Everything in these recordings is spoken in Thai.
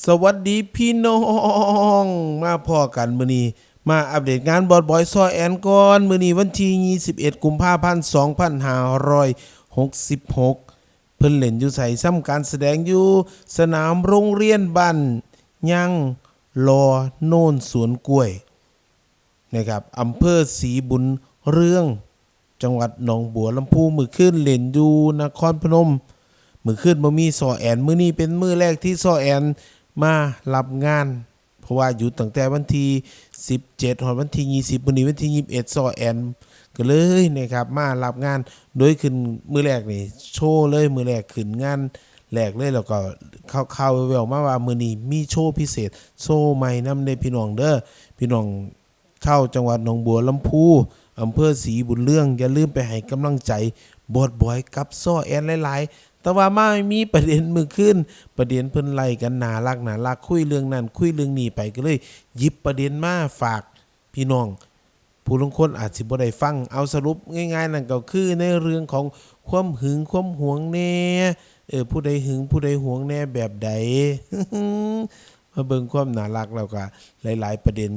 สวัสดีพี่น้อง มาพอกันมื้อนี้ มาอัปเดตงานบอดบอยซอแอนก่อนมื้อนี้วันที่21กุมภาพันธ์2566 เพิ่นเล่นอยู่ใส่ซ้ำการแสดงอยู่สนามโรงเรียนบ้านยังรอโน่นสวนกล้วยนะครับอำเภอศรีบุญเรืองจังหวัดหนองบัวลำพูมือขึ้นเล่นอยู่นครพนมมือขึ้นบ่มีซอแอน มือนี้เป็นมื้อแรกที่ซอแอน มารับงาน เพราะว่าอยู่ตั้งแต่วันที่ 17หอดวันที่ 20มื้อนี้วันที่ 21ซอแอนก็เลยนะครับมารับงานโดยขึ้นมือแรกนี่โชว์เลยมือแรกขึ้นงานแรกเลยแล้วก็เข้าๆแววมาว่ามือนี้มีโชว์พิเศษ โชว์ใหม่นำในพี่น้องเด้อพี่น้องชาวจังหวัดหนองบัวลำพูอำเภอศรีบุญเรื่องอย่าลืมไปให้กำลังใจบอดบอยกับซ้อแอนหลาย แต่ว่ามามีประเด็นมือขึ้น ประเด็นเพิ่นไล่กันหนารักหนารักคุยเรื่องนั้นคุยเรื่องนี้ไปก็เลยหยิบประเด็นมาฝากพี่น้อง ผู้ลงคนอาจสิบ่ได้ฟังเอาสรุปง่ายๆนั่นก็คือในเรื่องของความหึงความหวงแน่เออผู้ใดหึงผู้ใดหวงแน่แบบใดมาเบิ่งความน่ารักแล้วก็หลาย ๆ ประเด็น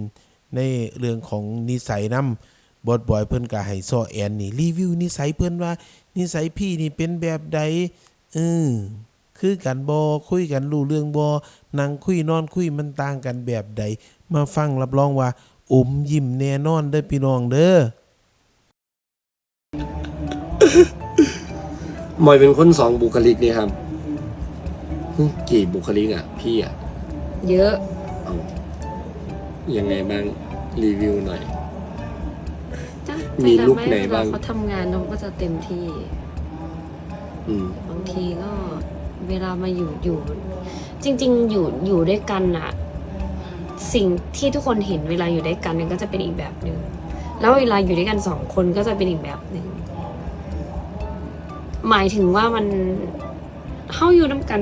ในเรื่องของนิสัยนำบอดบอยเพิ่นก็ให้ซอแอนนี่รีวิวนิสัยเพิ่นว่านิสัยพี่นี่เป็นแบบใด เออคือกันบ่คุยกันรู้เรื่องบ่นั่งคุยนอนคุยมันต่างกันแบบใด มาฟังรับรองว่าอมยิ้มแน่นอนเด้อพี่น้องเด้อมอยเป็นคนสองบุคลิกนี่ครับหึกี่บุคลิกอะ พี่อะ เยอะ เอายังไงบ้างรีวิวหน่อยจ้ะมีลุคแต่ไหนเวลบ้างเขาทำงานเขาก็จะเต็มที่ อืมบาง ทีก็เวลามาอยู่อยู่ จริง ๆ อยู่อยู่ด้วยกันอะสิ่งที่ทุกคนเห็นเวลาอยู่ด้วยกันเนี่ยก็จะเป็นอีกแบบหนึ่งแล้วเวลาอยู่ด้วยกันสองคนก็จะเป็นอีกแบบหนึ่งหมายถึงว่ามันเข้าอยู่น้ำกัน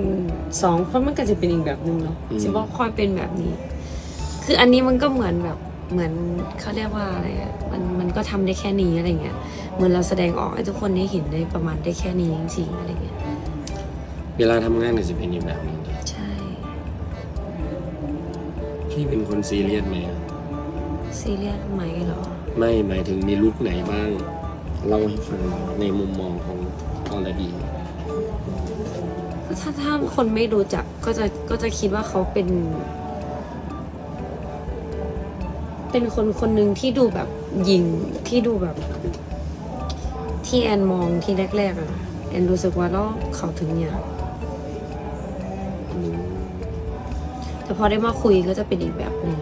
สองคนมันก็จะเป็นอีกแบบหนึ่งเนาะอืมจะบอกคอยเป็นแบบนี้ คืออันนี้มันก็เหมือนแบบเหมือนเขาเรียกว่าอะไรอะมันมันก็ทำได้แค่นี้อะไรเงี้ยเหมือนเราแสดงออกให้ทุกคนได้เห็นได้ประมาณได้แค่นี้จริงๆอะไรเงี้ย เวลาทำงานก็จะเป็นอีกแบบหนึงใช่ พี่เป็นคนซีเรียสไหมอะซีเรียสไหมเหรอ ไม่หมายถึงมีลุคไหนบ้างเล่าให้ฟังในมุมมองของอรดี ถ้าถ้าคนไม่รู้จักก็จะก็จะคิดว่าเขาเป็น เป็นคนคนหนึ่งที่ดูแบบหยิงที่ดูแบบ ที่แอนมองที่แรกๆอะแอนรู้สึกว่าแล้วเขาถึงเนี่ยอืม แต่พอได้มาคุยก็จะเป็นอีกแบบหนึ่ง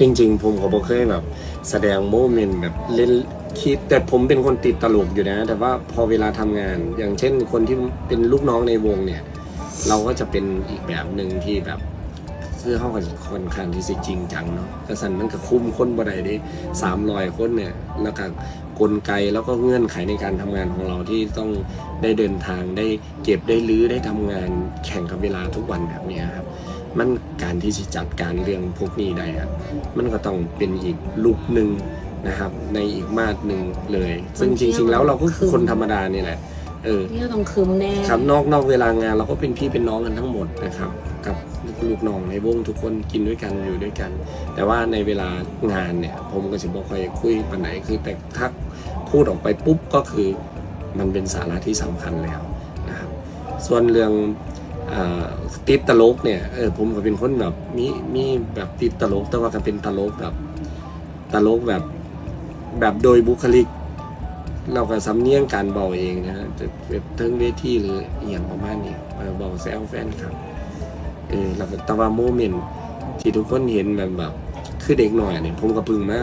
จริงๆ ผมก็บ่เคยแบบ แสดงโมเมนต์แบบเล่นคิดแต่ผมเป็นคนติดตลกอยู่นะ แต่ว่าพอเวลาทำงาน อย่างเช่นคนที่เป็นลูกน้องในวงเนี่ย เราก็จะเป็นอีกแบบหนึ่งที่แบบ คือเขาก็ค่อนข้างที่สิจริงจังเนาะกระสันมันก็คุมคนบ่ได้เด้สามรอยคนเนี่ยแล้วก็กลไกแล้วก็เงื่อนไขในการทำงานของเราที่ต้องได้เดินทางได้เก็บได้ลื้อได้ทำงานแข่งกับเวลาทุกวันแบบเนี้ยครับ มันการที่จะจัดการเรื่องพวกนี้ได้อะมันก็ต้องเป็นอีกลุกหนึ่งนะครับ ในอีกมาดหนึ่งเลย ซึ่งจริง ๆ แล้วเราก็คือคนธรรมดานี่แหละเออนี่ก็ต้องคืมแน่ครับนอกนอกเวลางานเราก็เป็นพี่เป็นน้องกันทั้งหมดนะครับ กับ ลูกน้องในวงทุกคนกินด้วยกันอยู่ด้วยกัน แต่ว่าในเวลางานเนี่ย ผมก็จะบอกค่อยคุยปันไหนคือแต่ถ้าพูดออกไปปุ๊บก็คือมันเป็นสาระที่สำคัญแล้วนะครับส่วนเรื่องอติดตลกเนี่ยเออผมก็เป็นคนแบบมีมีแบบติดตลกแต่ว่าก็เป็นตลกแบบตลกแบบแบบโดยบุคลิก เราก็สำเนียงการเบาเองนะฮะจะแบบเทิงเวทีหรืออย่างประมาณนี้เออเบาแซวแฟนครับ เออแล้วก็แต่ว่าโมเมนต์ที่ทุกคนเห็นแบบแบบ คือเด็กหน่อยเนี่ยผมก็เพึ่งมา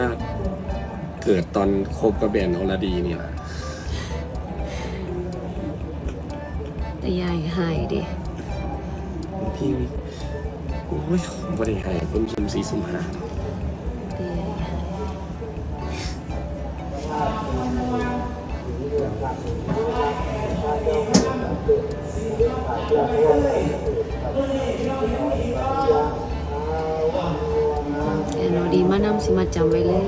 เกิดตอนคบกับแบรนด์อลดีนี่แหละแต่ใหญ่หายดิพี่โอ้ยบริหารคนชุมสีสุมหาแต่ใหญ่หายแอนอดีมานำสิมาจำไว้เลย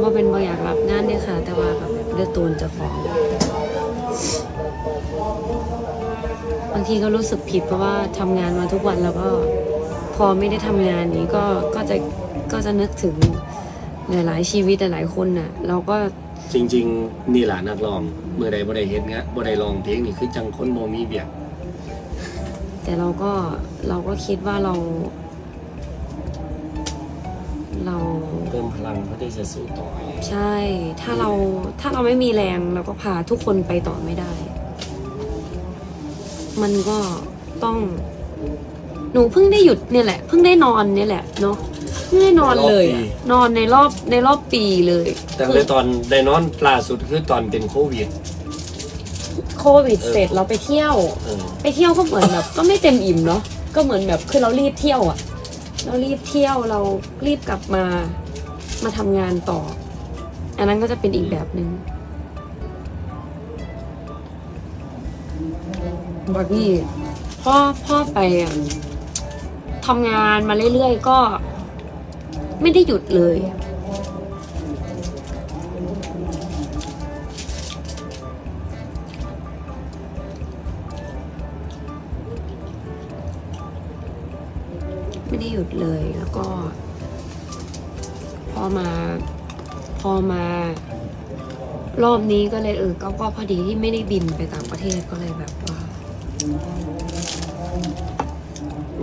ว่าเป็นบ่อยากรับงานเนี่ยค่ะ แต่ว่าแบบเลือดตูนจะของ บางทีก็รู้สึกผิดเพราะว่าทำงานมาทุกวันแล้วก็พอไม่ได้ทำงานนี้ก็ก็จะก็จะนึกถึงหลาย ๆ ชีวิตหลายๆคนน่ะ เราก็ จริง ๆ นี่แหละนักร้องเมื่อใดบ่ได้เฮ็ดเงี้ยบ่ได้ร้องเพลงนี่คือจังคนบ่มีเบียกแต่เราก็เราก็คิดว่าเรา เรา เพิ่มพลังเพื่อที่จะสู้ต่อใช่ ถ้าเราถ้าเราไม่มีแรงเราก็พาทุกคนไปต่อไม่ได้ มันก็ต้อง หนูเพิ่งได้หยุดเนี่ยแหละ เพิ่งได้นอนเนี่ยแหละเนาะ เพิ่งได้นอนเลยอะนอนในรอบในรอบปีเลยแต่คืในอตอนได้นอนล่าสุดคือตอนเป็นโควิด โควิดเสร็จเราไปเที่ยว เออไปเที่ยวก็เหมือนแบบ ก็ไม่เต็มอิ่มเนาะก็เหมือนแบบคือเรารีบเที่ยวอะเรารีบเที่ยวเรารีบกลับมามาทำงานต่อ อันนั้นก็จะเป็นอีกแบบหนึ่งบอดี้พ่อพ่อไปอะทำงานมาเรื่อยๆก็ ไม่ได้หยุดเลย ไม่ได้หยุดเลยแล้วก็ พอมา พอมารอบนี้ก็เลยเออก็ก็พอดีที่ไม่ได้บินไปต่างประเทศก็เลยแบบว่า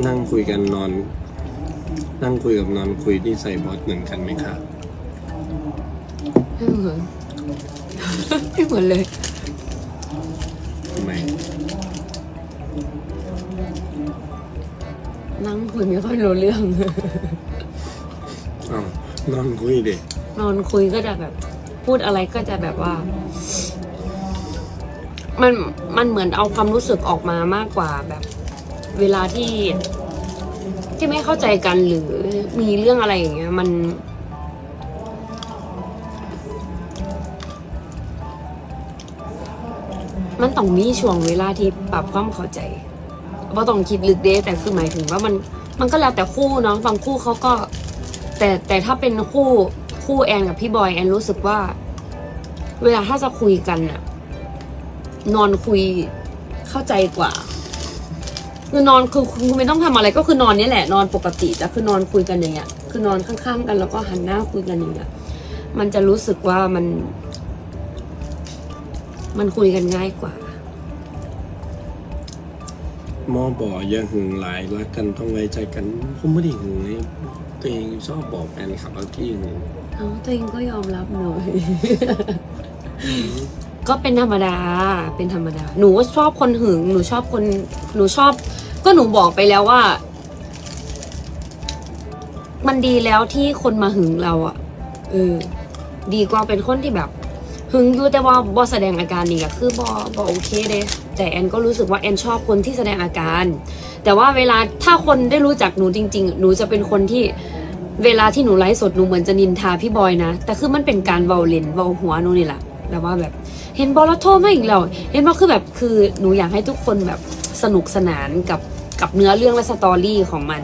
นั่งคุยกันนอน นั่งคุยกับนอนคุยนี่ใส่บอสเหมือนกันไหมครับไม่เหมือน ไม่เหมือนเลยทำไมนั่งคุยไม่ค่อยรู้เรื่อง อ้าวนอนคุยเด็กนอนคุยก็จะแบบ พูดอะไรก็จะแบบว่า มันมันเหมือนเอาความรู้สึกออกมามากกว่าแบบ เวลาที่ ที่ไม่เข้าใจกันหรือมีเรื่องอะไรอย่างเงี้ยมัน มันต้องมีช่วงเวลาที่ปรับความเข้าใจว่าต้องคิดลึกเด้แต่คือหมายถึงว่ามันมันก็แล้วแต่คู่เนาะบางคู่เขาก็ แต่แต่ถ้าเป็นคู่คู่แอนกับพี่บอยแอนรู้สึกว่า เวลาถ้าจะคุยกันอะนอนคุยเข้าใจกว่า คือนอนคือคือไม่ต้องทำอะไรก็คือนอนนี่แหละนอนปกติแต่คือนอนคุยกันอย่างเงี้ยคือนอนข้างๆกันแล้วก็หันหน้าคุยกันอย่างเงี้ยมันจะรู้สึกว่ามัน มันคุยกันง่ายกว่าหมอบอกอย่าหึงหลายรักกันต้องไว้ใจกันผมไม่ได้หึงเลยตัวเองชอบบอกแฟนคลับว่าที่หึงเอาตัวเองก็ยอมรับหน่อย ก็เป็นธรรมดา เป็นธรรมดา หนูก็ชอบคนหึง หนูชอบคน หนูชอบ ก็หนูบอกไปแล้วว่า มันดีแล้วที่คนมาหึงเราอะเออ ดีกว่าเป็นคนที่แบบ หึงอยู่แต่ว่าบอแสดงอาการนี่ก็คือบอบอโอเคเด้แต่แอนก็รู้สึกว่าแอนชอบคนที่แสดงอาการ แต่ว่าเวลาถ้าคนได้รู้จักหนูจริง ๆ หนูจะเป็นคนที่เวลาที่หนูไลฟ์สดหนูเหมือนจะนินทาพี่บอยนะ แต่คือมันเป็นการเบาเลนเบาหัวหนูนี่แหละแบบว่าแบบ เห็นบอลแล้วโทรมาอีกแล้วเห็นบอคือแบบคือหนูอยากให้ทุกคนแบบสนุกสนานกับ กับเนื้อเรื่องและสตอรี่ของมัน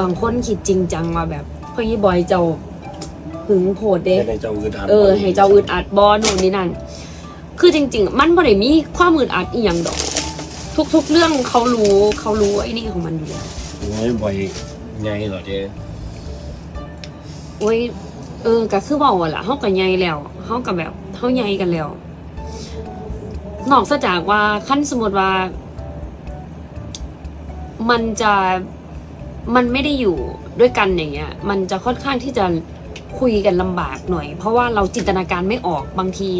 บางคนคิดจริงจังว่าแบบพี่บอยเจ้าหึงโพดเด้ให้ในเจ้าอึดอัดเออให้เจ้าอึดอัดบอนู่นนี่นั่น คือจริง ๆ มันบ่ได้มีความอึดอัดอีหยังดอก ทุก ๆ เรื่องเขารู้เขารู้ไอ้นี่ของมันอยู่แล้วโอ้ยบ่อยไงเหรอเจ๊โอ้ยเออก็คือบอกว่าล่ะเฮาก็ใหญ่แล้วเฮาก็แบบเฮาใหญ่กันแล้วนอกจากว่าขั้นสมมติว่า มันจะมันไม่ได้อยู่ด้วยกันอย่างเงี้ย มันจะค่อนข้างที่จะคุยกันลำบากหน่อย เพราะว่าเราจินตนาการไม่ออกบางที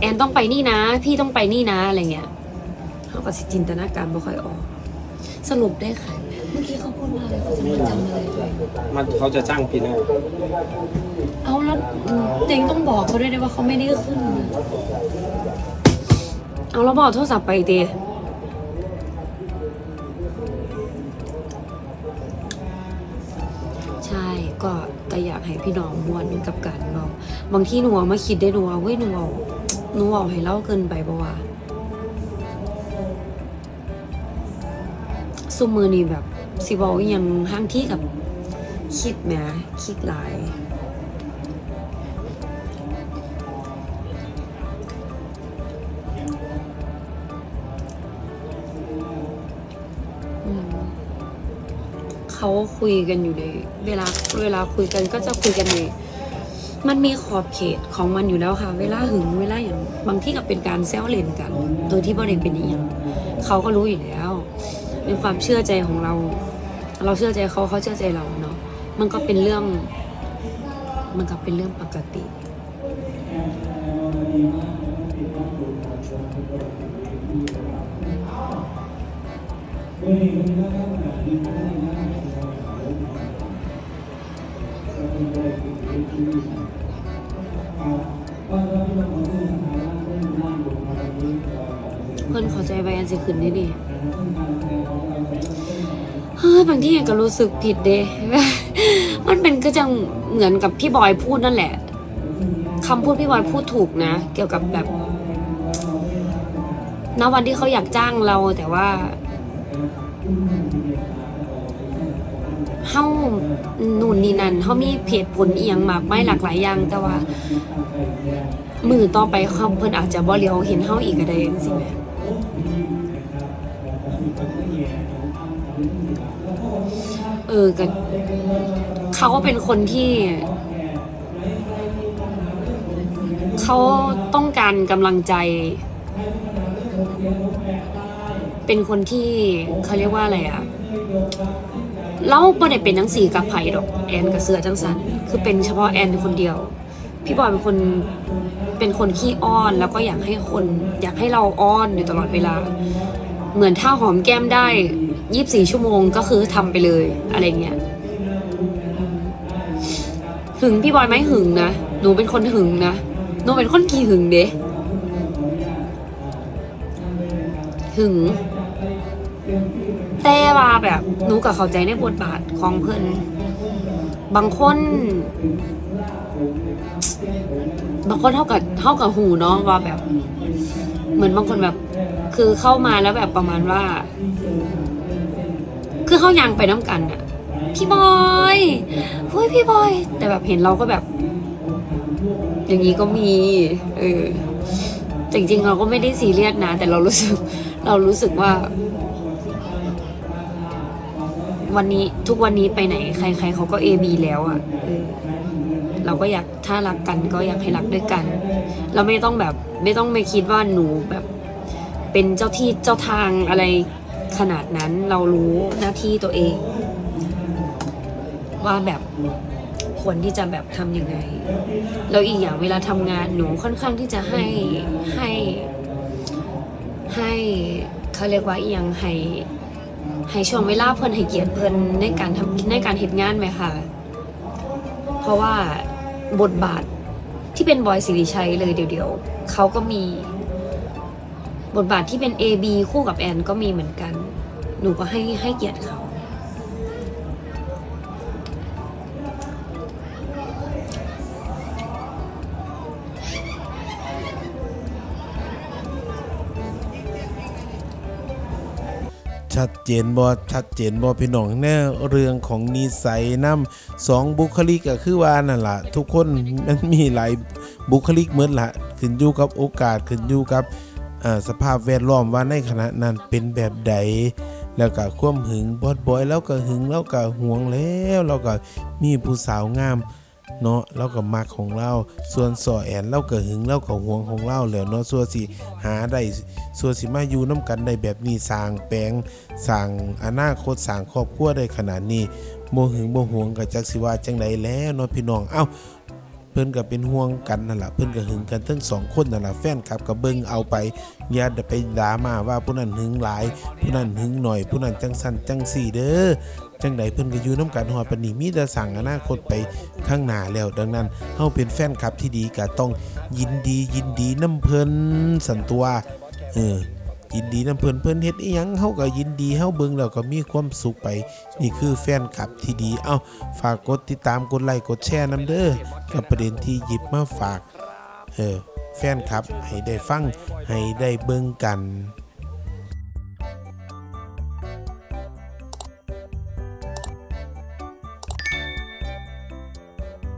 แอนต้องไปนี่นะ พี่ต้องไปนี่นะอะไรเงี้ยเขาก็สิจินตนาการไม่ค่อยออก สรุปได้ค่ะ เมื่อกี้เขาพูดว่าอะไรเขาจะมาจำอะไรด้วยมันเขาจะจ้างพี่แน่เอาแล้วอืมเจงต้องบอกเขาด้วยนะว่าเขาไม่ได้ขึ้นนะเอาแล้วบอกโทรศัพท์ไปเตใก็ก็อยากให้พี่น้องมวนกับการเราบางที่หนูเอามาคิดได้หนูว่าเว้ยหนูเอาหนูเอาให้เล่าเกินไปปะวะซุมมือนี่แบบสิบอกย่างห้างที่กับคิดแหมคิดหลายอืม เขาคุยกันอยู่ในเวลาเวลาคุยกันก็จะคุยกันในมันมีขอบเขตของมันอยู่แล้วค่ะ เวลาหึงเวลาอย่างบางที่ก็เป็นการแซวเล่นกัน โดยที่บริเป็นอย่างเขาก็รู้อยู่แล้วเป็นความเชื่อใจของเรา เราเชื่อใจเขาเขาเชื่อใจเราเนาะมันก็เป็นเรื่อง มันก็เป็นเรื่องปกติเเพื่อนขอใจไปอันสิขึ้นได้ดิเฮ้ยบางที่ก็รู้สึกผิดเด้มันเป็นก็จังเหมือนกับพี่บอยพูดนั่นแหละคำพูดพี่บอยพูดถูกนะ เกี่ยวกับแบบณวันที่เขาอยากจ้างเราแต่ว่า เฮ้านู่นนี่นั่นเขามีเหตุผลเอียงมากไม่หลากหลายอย่างแต่ว่า มือต่อไปเขาเพิ่นอาจจะบ่เลียวเห็นเฮาอีกก็ได้จังซี่แหมเออก็เขาก็เป็นคนที่เขาต้องการกำลังใจ เป็นคนที่เขาเรียกว่าอะไรอะ เราไม่ได้เป็นจังสี่กับไผ่ดอกแอนกับเสือจังสันคือเป็นเฉพาะแอนคนเดียว พี่บอยเป็นคนเป็นคนขี้อ้อนแล้วก็อยากให้คนอยากให้เราอ้อนอยู่ตลอดเวลา เหมือนถ้าหอมแก้มได้ยี่บสี่ชั่วโมงก็คือทำไปเลยอะไรเงี้ยหึงพี่บอยไหมหึงนะหนูเป็นคนหึงนะหนูเป็นคนขี้หึงเด้หึง แต่ว่าแบบหนูกับเข้าใจในบทบาทของเพิ่นบางคนบางคนเท่ากับเท่ากับหูเนาะว่าแบบ เหมือนบางคนแบบ คือเข้ามาแล้วแบบประมาณว่า คือเข้ายังไปน้ำกันอะพี่บอยเฮ้ยพี่บอย แต่แบบเห็นเราก็แบบ อย่างนี้ก็มี เออจริงๆเราก็ไม่ได้ซีเรียสนะ แต่เรารู้สึก เรารู้สึกว่า วันนี้ทุกวันนี้ไปไหน ใคร ๆเขาก็เอบีแล้วอะ่ะเราก็อยากถ้ารักกันก็อยากให้รักด้วยกัน เราไม่ต้องแบบไม่ต้องไม่คิดว่าหนูแบบ เป็นเจ้าที่เจ้าทางอะไรขนาดนั้นเรารู้หน้าที่ตัวเอง ว่าแบบควรที่จะแบบทำยังไงแล้วอีกอย่างเวลาทำงานหนูค่อนข้างที่จะให้ให้ให้เขาเรียกว่าอียังให้ ให้ช่วงเวลาเพิ่นให้เกียรติเพิ่นในการทำในการเฮ็ดงานไหมค่ะ เพราะว่าบทบาทที่เป็นบอยสิริชัยเลยเดี๋ยวๆเขาก็มี บทบาทที่เป็น A B คู่กับแอนก็มีเหมือนกัน หนูก็ให้ให้เกียรติเขา ชัดเจนบ่ชัดเจนบ่พี่น้องแน่เรื่องของนิสัยนำสองบุคลิกก็คือว่านั่นล่ะทุกคนมันมีหลายบุคลิกเหมือนละขึ้นอยู่กับโอกาสขึ้นอยู่กับสภาพแวดล้อมว่าในขณะนั้นเป็นแบบใดแล้วก็ควมหึงบอดบอยแล้วก็หึงแล้วก็ห่วงแล้วแล้วก็มีผู้สาวงาม เนาะเราก็มักของเราส่วนสอแอนเราก็หึงเราก็หวงของเราแล้วเนาะส่วนสิหาได้ส่วนสิมาอยู่น้ำกันได้แบบนี้สร้างแปลงสร้างอนาคตสร้างครอบครัวได้ขนาดนี้บ่หึงบ่หวงก็จักสิว่าจังไดแล้วเนาะพี่น้องเอ้าเพิ่นก็เป็นห่วงกันนั่นล่ะเพิ่นก็หึงกันทั้งสองคนนั่นล่ะแฟนคลับก็เบิ่งเอาไปอย่าไปด่ามาว่าผู้นั้นหึงหลาย ผู้นั้นหึงหน่อย ผู้นั้นจังสั่นจังสี่เด้อ จังใดเพิ่นก็อยู่น้ำกันฮอดปานนี้มีแต่สั่งอนาคตไปข้างหน้าแล้ว ดังนั้นเฮาเป็นแฟนคลับที่ดีก็ต้องยินดียินดีน้ำเพิ่นสันตัวเออยินดีน้ำเพิ่นเพิ่นเฮ็ดอีหยังเฮาก็ยินดีเฮาเบิ่งแล้วก็มีความสุขไป นี่คือแฟนคลับที่ดี เอ้าฝากกดติดตามกดไลค์กดแชร์นํเด้อกับประเด็นที่หยิบมาฝากเออแฟนคลับให้ได้ฟังให้ได้เบิ่งกัน